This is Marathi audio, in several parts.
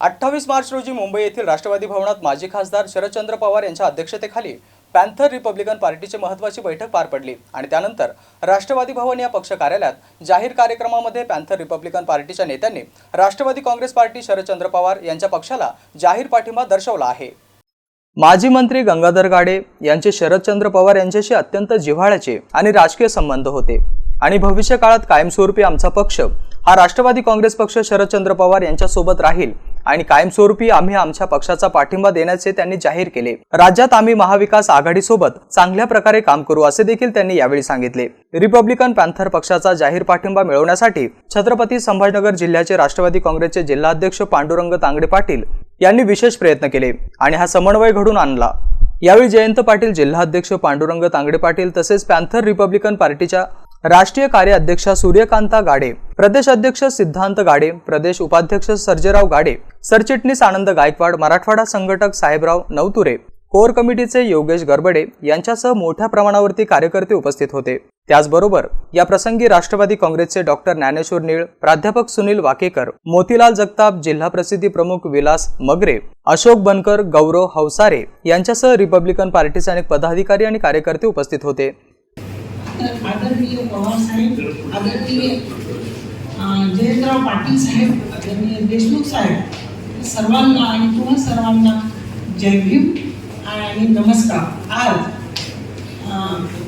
अठ्ठावीस मार्च रोजी मुंबई येथील राष्ट्रवादी भवनात माजी खासदार शरदचंद्र पवार यांच्या अध्यक्षतेखाली पॅन्थर रिपब्लिकन पार्टीची महत्त्वाची बैठक पार पडली आणि त्यानंतर राष्ट्रवादी भवन या पक्ष कार्यालयात जाहीर कार्यक्रमामध्ये पॅन्थर रिपब्लिकन पार्टीच्या नेत्यांनी राष्ट्रवादी काँग्रेस पार्टी शरदचंद्र पवार यांच्या पक्षाला जाहीर पाठिंबा दर्शवला आहे. माजी मंत्री गंगाधर गाडे यांचे शरदचंद्र पवार यांच्याशी अत्यंत जिव्हाळ्याचे आणि राजकीय संबंध होते. आणि भविष्य काळात कायमस्वरूपी आमचा पक्ष हा राष्ट्रवादी काँग्रेस पक्ष शरदचंद्र पवार यांच्यासोबत राहील आणि कायमस्वरूपी आम्ही आमच्या पक्षाचा पाठिंबा देण्याचे त्यांनी जाहीर केले. राज्यात आम्ही महाविकास आघाडीसोबत चांगल्या प्रकारे काम करू असे देखील त्यांनी यावेळी सांगितले. रिपब्लिकन पॅन्थर पक्षाचा जाहीर पाठिंबा मिळवण्यासाठी छत्रपती संभाजीनगर जिल्ह्याचे राष्ट्रवादी काँग्रेसचे जिल्हाध्यक्ष पांडुरंग तांगडे पाटील यांनी विशेष प्रयत्न केले आणि हा समन्वय घडून आणला. यावेळी जयंत पाटील जिल्हाध्यक्ष पांडुरंग तांगडे पाटील तसेच पॅन्थर रिपब्लिकन पार्टीच्या राष्ट्रीय कार्याध्यक्षा सूर्यकांता गाडे प्रदेश अध्यक्ष सिद्धांत गाडे प्रदेश उपाध्यक्ष सर्जेराव गाडे सरचिटणीस आनंद गायकवाड मराठवाडा संघटक साहेबराव नवतुरे कोर कमिटीचे योगेश गरबडे यांच्यासह मोठ्या प्रमाणावरती कार्यकर्ते उपस्थित होते. त्याचबरोबर या प्रसंगी राष्ट्रवादी काँग्रेसचे डॉक्टर ज्ञानेश्वर निळ प्राध्यापक सुनील वाकेकर मोतीलाल जगताप जिल्हा प्रसिद्धी प्रमुख विलास मगरे अशोक बनकर गौरव हवसारे यांच्यासह रिपब्लिकन पार्टीचे अनेक पदाधिकारी आणि कार्यकर्ते उपस्थित होते. जयंतराव पाटील साहेब आदरणीय देशमुख साहेब सर्वांना आणि पुन्हा सर्वांना जय भीम आणि नमस्कार. आज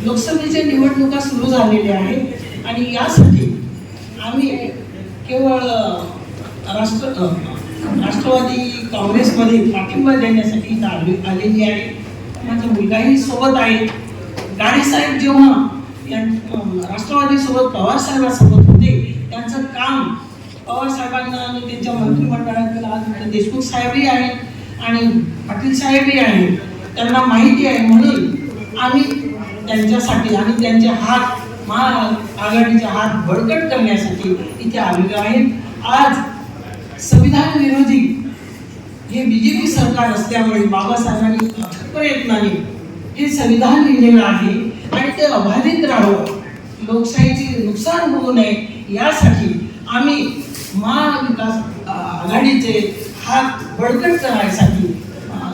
लोकसभेच्या निवडणुका सुरू झालेल्या आहेत आणि यासाठी आम्ही केवळ राष्ट्र राष्ट्रवादी काँग्रेसमध्ये पाठिंबा देण्यासाठी आले आलेली आहे. माझा मुलगाही सोबत आहे. गाडे साहेब जेव्हा या- राष्ट्रवादीसोबत पवारसाहेबांसोबत त्यांचं काम पवारसाहेबांना आणि त्यांच्या मंत्रिमंडळातील आज देशमुख साहेबही आहेत आणि पाटील साहेबही आहेत. त्यांना माहिती आहे म्हणून आम्ही त्यांच्यासाठी आणि त्यांचे हात महाआघाडीचे हात बळकट करण्यासाठी इथे आलेलो आहे. आज संविधान विरोधी हे बीजेपी सरकार असल्यामुळे बाबासाहेबांनी प्रयत्नाने हे संविधान लिहिलेलं आहे आणि ते अबाधित राहावं. लोकशाहीचे नुकसान होऊ नये यासाठी आम्ही महाविकास आघाडीचे हात बळकट करायसाठी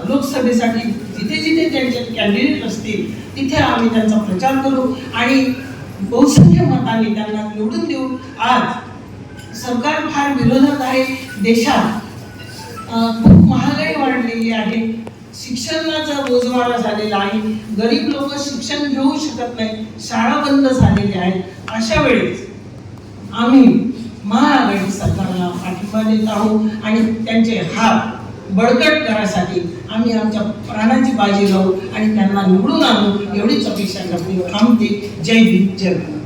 लोकसभेसाठी जिथे जिथे त्यांचे कॅन्डिडेट असतील तिथे आम्ही त्यांचा प्रचार करू आणि बहुसंख्य मताने त्यांना निवडून देऊ. आज सरकार फार विरोधात आहे. देशात खूप महागाई वाढलेली आहे. शिक्षणाचा बोजवारा झालेला आहे. गरीब लोक शिक्षण घेऊ शकत नाही शाळा बंद झालेल्या आहेत. अशा वेळेस आम्ही महाआघाडी सरकारला पाठिंबा देत आहोत आणि त्यांचे हात बळकट करायसाठी आम्ही आमच्या प्राणाची बाजी लावू आणि त्यांना निवडून आणू एवढीच अपेक्षा करते थांबते जय भीम जय भारत.